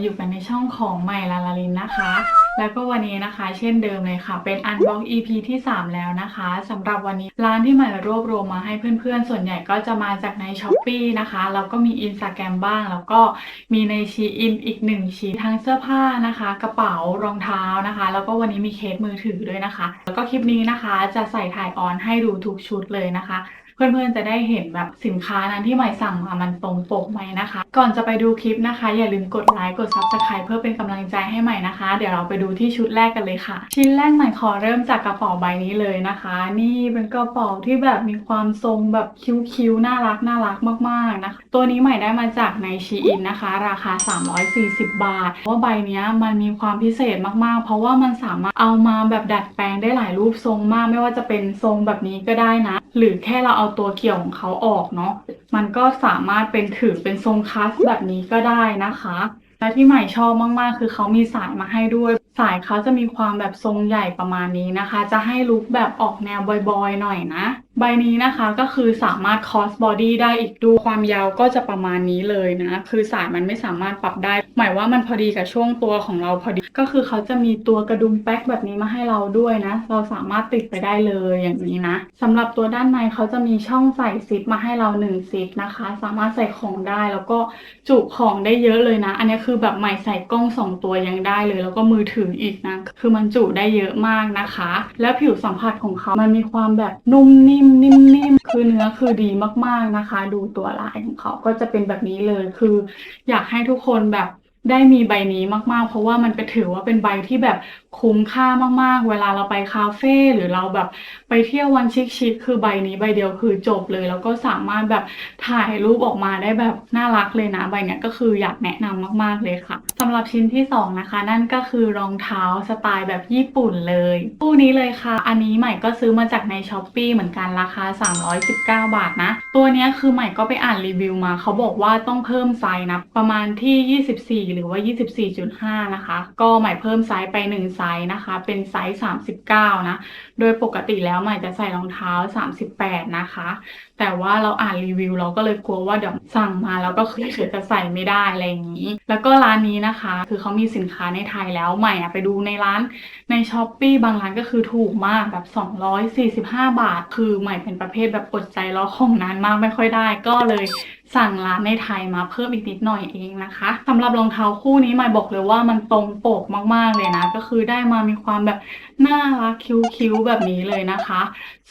มาอยู่กันในช่องของใหม่ลาลาลินนะคะ แล้วก็วันนี้นะคะ เช่นเดิมเลยค่ะ เป็น Unbox EP ที่ 3 แล้วนะคะสำหรับวันนี้ร้านที่ใหม่รวบรวมมาให้เพื่อนๆ ส่วนใหญ่ก็จะมาจากใน s h อ p e e นะคะแล้วก็มี Instagram บ้าง แล้วก็มีในชีอินอีกหนึ่งชิ้นทั้งเสื้อผ้านะคะ กระเป๋ารองเท้านะคะ แล้วก็วันนี้มีเคสมือถือด้วยนะคะ แล้วก็คลิปนี้นะคะจะใส่ถ่ายออนให้ดูทุกชุดเลยนะคะ เพื่อนๆจะได้เห็นแบบสินค้านั้นที่ใหม่สั่งมามันตรงปกไหมนะคะก่อนจะไปดูคลิปนะคะ อย่าลืมกดไลค์กด Subscribe เพื่อเป็นกำลังใจให้ใหม่นะคะ เดี๋ยวเราไปดูที่ชุดแรกกันเลยค่ะ ชิ้นแรกใหม่ขอเริ่มจากกระเป๋าใบนี้เลยนะคะ นี่เป็นกระเป๋าที่แบบมีความทรงแบบคิ้วๆน่ารักน่ารักมากๆนะคะ ตัวนี้ใหม่ได้มาจากในชีอินนะคะ ราคา 340 บาท เพราะว่าใบนี้มันมีความพิเศษมากๆ เพราะว่ามันสามารถเอามาแบบดัดแปลงได้หลายรูปทรงมาก ไม่ว่าจะเป็นทรงแบบนี้ก็ได้นะ หรือแค่เราเอาตัวเกี่ยวของเขาออกเนาะ มันก็สามารถเป็นถือเป็นทรงคัสแบบนี้ก็ได้นะคะ และที่ใหม่ชอบมากๆ คือเขามีสายมาให้ด้วย สายเขาจะมีความแบบทรงใหญ่ประมาณนี้นะคะ จะให้ลุคแบบออกแนวบอยๆ หน่อยนะใบนี้นะคะก็คือสามารถคอสบอดี้ได้อีกด้วยความยาวก็จะประมาณนี้เลยนะคือสายมันไม่สามารถปรับได้ หมายว่ามันพอดีกับช่วงตัวของเราพอดี ก็คือเขาจะมีตัวกระดุมแป๊กแบบนี้มาให้เราด้วยนะ เราสามารถติดไปได้เลยอย่างนี้นะสำหรับตัวด้านในเขาจะมีช่องใส่ซิปมาให้เราหนึ่งซิปนะคะ สามารถใส่ของได้แล้วก็จุของได้เยอะเลยนะ อันนี้คือแบบใหม่ใส่กล้องสองตัวยังได้เลย แล้วก็มือถืออีกนะคือมันจุได้เยอะมากนะคะ แล้วผิวสัมผัสของเขามันมีความแบบนุ่มนิ่มนิ่มนิ่มคือเนื้อคือดีมากๆนะคะ ดูตัวลายของเขาก็จะเป็นแบบนี้เลย คืออยากให้ทุกคนแบบได้มีใบนี้มากๆ เพราะว่ามันก็ถือว่าเป็นใบที่แบบคุ้มค่ามาก ๆ เวลาเราไปคาเฟ่หรือเราแบบไปเที่ยววันชิคๆคือใบนี้ใบเดียวคือจบเลย แล้วก็สามารถแบบถ่ายรูปออกมาได้แบบน่ารักเลยนะใบเนี้ยก็คืออยากแนะนำมาก ๆ เลยค่ะสำหรับชิ้นที่สองนะคะ นั่นก็คือรองเท้าสไตล์แบบญี่ปุ่นเลยคู่นี้เลยค่ะ อันนี้ใหม่ก็ซื้อมาจากในช้อปปีเหมือนกันราคา 319 บาทนะ ตัวเนี้ยคือใหม่ก็ไปอ่านรีวิวมา เขาบอกว่าต้องเพิ่มไซส์นะประมาณที่ 24 หรือว่า 24.5 นะคะ ก็ใหม่เพิ่มไซส์ไป1ไซส์นะคะ เป็นไซส์ 39 นะ โดยปกติแล้วใหม่จะใส่รองเท้า 38 นะคะ แต่ว่าเราอ่านรีวิวเราก็เลยกลัวว่าเดี๋ยวสั่งมาแล้วก็คือเดี๋ยวจะใส่ไม่ได้อะไรอย่างนี้ แล้วก็ร้านนี้นะคะ คือเขามีสินค้าในไทยแล้วใหม่อะไปดูในร้านในช้อปปีบางร้านก็คือถูกมากแบบ 245 บาท คือใหม่เป็นประเภทแบบอดใจรอของนานมากไม่ค่อยได้ ก็เลยสั่งร้านในไทยมาเพิ่มอีกนิดหน่อยเองนะคะสำหรับรองเท้าคู่นี้ใหม่บอกเลยว่ามันตรงปกมากๆเลยนะ ก็คือได้มามีความแบบน่ารักคิ้วๆแบบนี้เลยนะคะ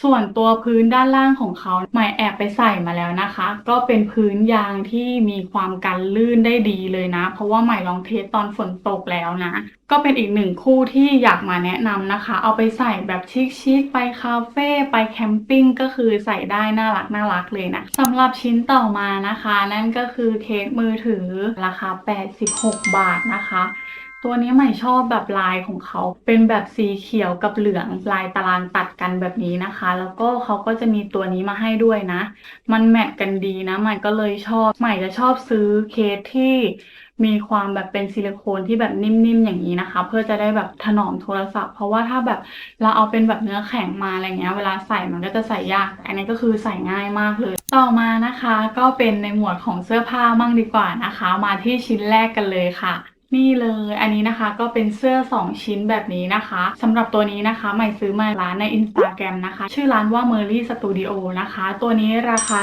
ส่วนตัวพื้นด้านล่างของเขาใหม่แอบไปใส่มาแล้วนะคะ ก็เป็นพื้นยางที่มีความกันลื่นได้ดีเลยนะ เพราะว่าใหม่ลองเทสตอนฝนตกแล้วนะ ก็เป็นอีกหนึ่งคู่ที่อยากมาแนะนำนะคะ เอาไปใส่แบบชิคๆไปคาเฟ่ไปแคมปิ้งก็คือใส่ได้น่ารักน่ารักเลยนะสำหรับชิ้นต่อมานะคะ นั่นก็คือเคสมือถือราคา 86 บาทนะคะ ตัวนี้ใหม่ชอบแบบลายของเขา เป็นแบบสีเขียวกับเหลืองลายตารางตัดกันแบบนี้นะคะ แล้วก็เขาก็จะมีตัวนี้มาให้ด้วยนะ มันแมทกันดีนะใหม่ก็เลยชอบ ใหม่จะชอบซื้อเคสที่มีความแบบเป็นซิลิโคนที่แบบนิ่มๆอย่างนี้นะคะ เพื่อจะได้แบบถนอมโทรศัพท์ เพราะว่าถ้าแบบเราเอาเป็นแบบเนื้อแข็งมาอะไรเงี้ย เวลาใส่มันก็จะใส่ยาก อันนี้ก็คือใส่ง่ายมากเลย ต่อมานะคะ ก็เป็นในหมวดของเสื้อผ้ามั่งดีกว่านะคะ มาที่ชิ้นแรกกันเลยค่ะ นี่เลยอันนี้นะคะก็เป็นเสื้อ 2 ชิ้นแบบนี้นะคะสำหรับตัวนี้นะคะใหม่ซื้อมาร้านใน Instagram นะคะ ชื่อร้านว่า Merly Studio นะคะ ตัวนี้ราคา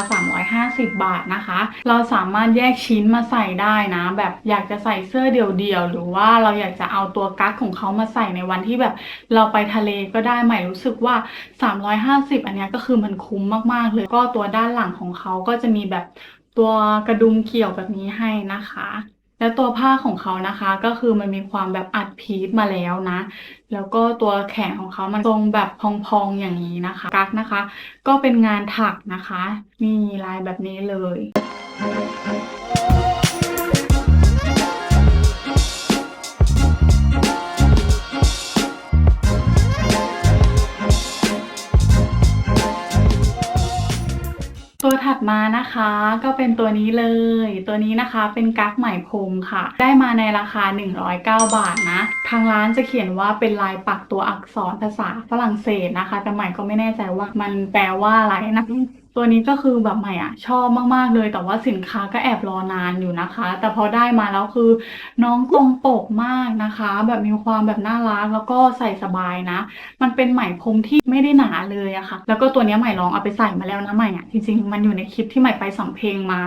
350 บาทนะคะ เราสามารถแยกชิ้นมาใส่ได้นะ แบบอยากจะใส่เสื้อเดี่ยวๆ หรือว่าเราอยากจะเอาตัวกั๊กของเขามาใส่ในวันที่แบบเราไปทะเลก็ได้ใหม่รู้สึกว่า 350 อันนี้ก็คือมันคุ้มมากๆเลย ก็ตัวด้านหลังของเขาก็จะมีแบบตัวกระดุมเกี่ยวแบบนี้ให้นะคะ แล้วตัวผ้าของเขานะคะก็คือมันมีความแบบอัดพีทมาแล้วนะ แล้วก็ตัวแขนของเขามันทรงแบบพองๆอย่างนี้นะคะ กักนะคะ ก็เป็นงานถักนะคะ มีลายแบบนี้เลย มานะคะ ก็เป็นตัวนี้เลย ตัวนี้นะคะเป็นกั๊กไหมพรมค่ะ ได้มาในราคา 109 บาทนะ ทางร้านจะเขียนว่าเป็นลายปักตัวอักษรภาษาฝรั่งเศสนะคะ แต่ใหม่ก็ไม่แน่ใจว่ามันแปลว่าอะไรนะ ตัวนี้ก็คือแบบใหม่อะชอบมากๆเลย แต่ว่าสินค้าก็แอบรอนานอยู่นะคะ แต่พอได้มาแล้วคือน้องตรงปกมากนะคะ แบบมีความแบบน่ารักแล้วก็ใส่สบายนะ มันเป็นไหมพรมที่ไม่ได้หนาเลยอะค่ะ แล้วก็ตัวนี้ใหม่ลองเอาไปใส่มาแล้วนะใหม่อะจริงๆ มันอยู่ในคลิปที่ใหม่ไปสำเพ็งมา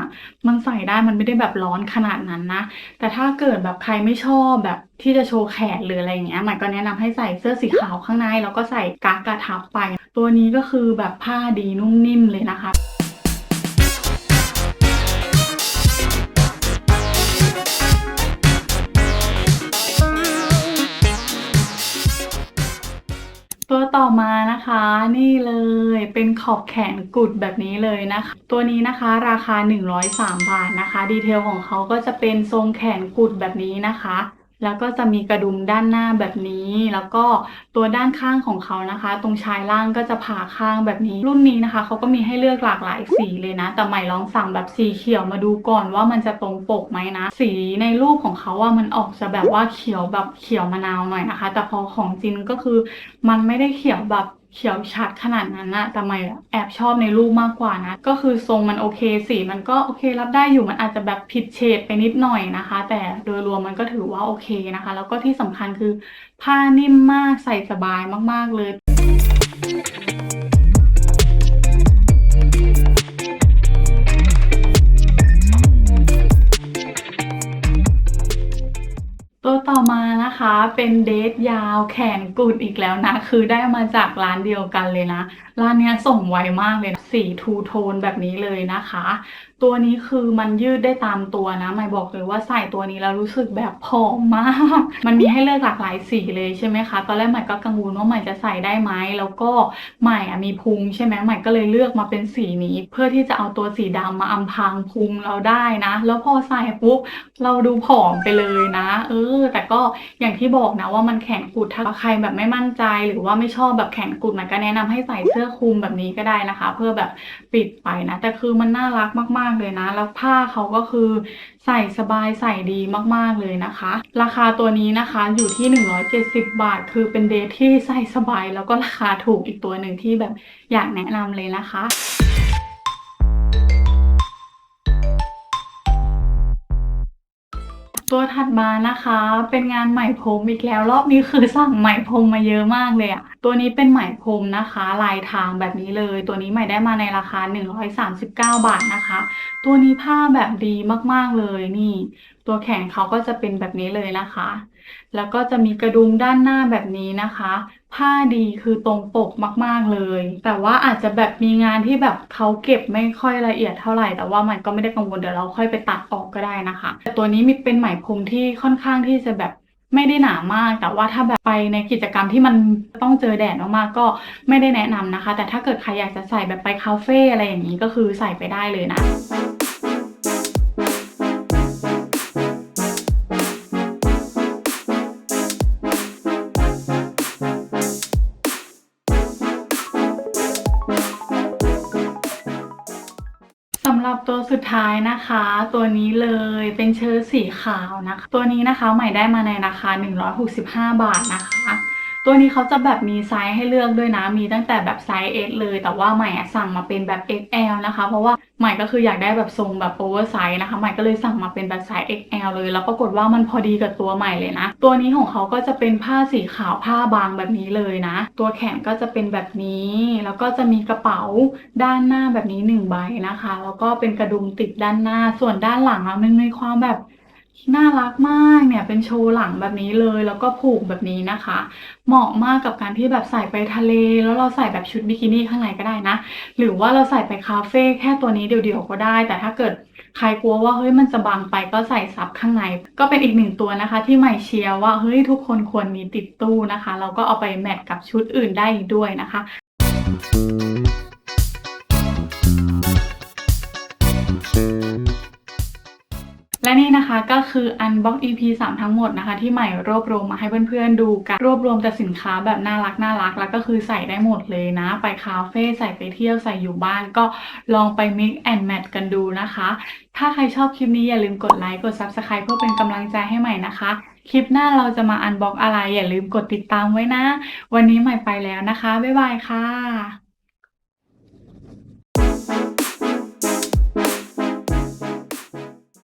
มันใส่ได้มันไม่ได้แบบร้อนขนาดนั้นนะ แต่ถ้าเกิดแบบใครไม่ชอบแบบที่จะโชว์แขนหรืออะไรอย่างเงี้ยใหม่ก็แนะนำให้ใส่เสื้อสีขาวข้างในแล้วก็ใส่กากระทับไป ตัวนี้ก็คือแบบผ้าดีนุ่มนิ่มเลยนะคะตัวต่อมานะคะนี่เลยเป็นขอบแขนกุดแบบนี้เลยนะคะ ตัวนี้นะคะราคา 103 บาทนะคะ ดีเทลของเขาก็จะเป็นทรงแขนกุดแบบนี้นะคะ แล้วก็จะมีกระดุมด้านหน้าแบบนี้ แล้วก็ตัวด้านข้างของเขานะคะ ตรงชายล่างก็จะผ่าข้างแบบนี้ รุ่นนี้นะคะเขาก็มีให้เลือกหลากหลายสีเลยนะ แต่ใหม่ลองสั่งแบบสีเขียวมาดูก่อนว่ามันจะตรงปกไหมนะ สีในรูปของเขาว่ามันออกจะแบบว่าเขียวแบบเขียวมะนาวหน่อยนะคะ แต่พอของจริงก็คือมันไม่ได้เขียวแบบ เขียวชัดขนาดนั้นนะแต่ไม่แอบชอบในรูปมากกว่านะ ก็คือทรงมันโอเคสีมันก็โอเครับได้อยู่มันอาจจะแบบผิดเฉดไปนิดหน่อยนะคะ แต่โดยรวมมันก็ถือว่าโอเคนะคะ แล้วก็ที่สำคัญคือผ้านิ่มมากใส่สบายมากๆเลย เป็นเดทยาวแขนกุดอีกแล้วนะ คือได้มาจากร้านเดียวกันเลยนะ ร้านเนี้ยส่งไวมากเลยสีทูโทนแบบนี้เลยนะคะ ตัวนี้คือมันยืดได้ตามตัวนะไม่บอกเลยว่าใส่ตัวนี้แล้วรู้สึกแบบผอมมาก มันมีให้เลือกหลากหลายสีเลยใช่ไหมคะ ตอนแรกใหม่ก็กังวลว่าใหม่จะใส่ได้ไหมแล้วก็ใหม่อะมีพุงใช่ไหมใหม่ก็เลยเลือกมาเป็นสีนี้ เพื่อที่จะเอาตัวสีดำมาอำพรางพุงเราได้นะ แล้วพอใส่ปุ๊บเราดูผอมไปเลยนะ เออ แต่ก็อย่างที่บอกนะว่ามันแขนกุดถ้าใครแบบไม่มั่นใจหรือว่าไม่ชอบแบบแขนกุดใหม่ก็แนะนำให้ใส่เสื้อคลุมแบบนี้ก็ได้นะคะ เพื่อแบบปิดไปนะ แต่คือมันน่ารักมากๆเลยนะ แล้วผ้าเขาก็คือใส่สบายใส่ดีมากๆเลยนะคะ ราคาตัวนี้นะคะอยู่ที่ 170 บาท คือเป็นเดทที่ใส่สบายแล้วก็ราคาถูกอีกตัวหนึ่งที่แบบอยากแนะนำเลยนะคะ ตัวถัดมานะคะ เป็นงานไหมพรมอีกแล้วรอบนี้คือสั่งไหมพรมมาเยอะมากเลยอะตัวนี้เป็นไหมพรมนะคะ ลายทางแบบนี้เลย ตัวนี้ใหม่ได้มาในราคา 139 บาทนะคะ ตัวนี้ผ้าแบบดีมากๆเลยนี่ ตัวแขนเขาก็จะเป็นแบบนี้เลยนะคะ แล้วก็จะมีกระดุมด้านหน้าแบบนี้นะคะ ผ้าดีคือตรงปกมาก ๆ เลย แต่ว่าอาจจะแบบมีงานที่แบบเขาเก็บไม่ค่อยละเอียดเท่าไหร่ แต่ว่ามันก็ไม่ได้กังวลเดี๋ยวเราค่อยไปตัดออกก็ได้นะคะ แต่ตัวนี้มีเป็นไหมพรมที่ค่อนข้างที่จะแบบไม่ได้หนามาก แต่ว่าถ้าแบบไปในกิจกรรมที่มันต้องเจอแดดมากๆก็ไม่ได้แนะนำนะคะ แต่ถ้าเกิดใครอยากจะใส่แบบไปคาเฟ่อะไรอย่างนี้ก็คือใส่ไปได้เลยนะ รับตัวสุดท้ายนะคะ ตัวนี้เลยเป็นเชิ้ตสีขาวนะคะ ตัวนี้นะคะใหม่ได้มาในราคา 165 บาทนะคะ ตัวนี้เขาจะแบบมีไซส์ให้เลือกด้วยนะ มีตั้งแต่แบบไซส์ S เลย แต่ว่าใหม่สั่งมาเป็นแบบ XL นะคะ เพราะว่าใหม่ก็คืออยากได้แบบทรงแบบโอเวอร์ไซส์นะคะ ใหม่ก็เลยสั่งมาเป็นแบบไซส์ XL เลย แล้วปรากฏว่ามันพอดีกับตัวใหม่เลยนะ ตัวนี้ของเขาก็จะเป็นผ้าสีขาวผ้าบางแบบนี้เลยนะ ตัวแขนก็จะเป็นแบบนี้ แล้วก็จะมีกระเป๋าด้านหน้าแบบนี้หนึ่งใบนะคะ แล้วก็เป็นกระดุมติดด้านหน้า ส่วนด้านหลังอะมันมีความแบบ น่ารักมากเนี่ยเป็นโชว์หลังแบบนี้เลย แล้วก็ผูกแบบนี้นะคะ เหมาะมากกับการที่แบบใส่ไปทะเล แล้วเราใส่แบบชุดบิกินี่ข้างในก็ได้นะ หรือว่าเราใส่ไปคาเฟ่แค่ตัวนี้เดียวๆก็ได้ แต่ถ้าเกิดใครกลัวว่าเฮ้ยมันจะบางไปก็ใส่ซับข้างใน ก็เป็นอีกหนึ่งตัวนะคะ ที่ใหม่เชียร์ว่าเฮ้ยทุกคนควรมีติดตู้นะคะเราก็เอาไปแมทกับชุดอื่นได้อีกด้วยนะคะ และนี่นะคะก็คือ Unbox EP 3 ทั้งหมดนะคะ ที่ใหม่รวบรวมมาให้เพื่อนๆดูกันรวบรวมแต่สินค้าแบบน่ารักน่ารักแล้วก็คือใส่ได้หมดเลยนะ ไปคาเฟ่ใส่ไปเที่ยวใส่อยู่บ้านก็ลองไป mix and match กันดูนะคะ ถ้าใครชอบคลิปนี้อย่าลืมกดไลค์กด Subscribe เพื่อเป็นกำลังใจให้ใหม่นะคะ คลิปหน้าเราจะมา Unbox อะไร อย่าลืมกดติดตามไว้นะ วันนี้ใหม่ไปแล้วนะคะ บ๊ายบายค่ะ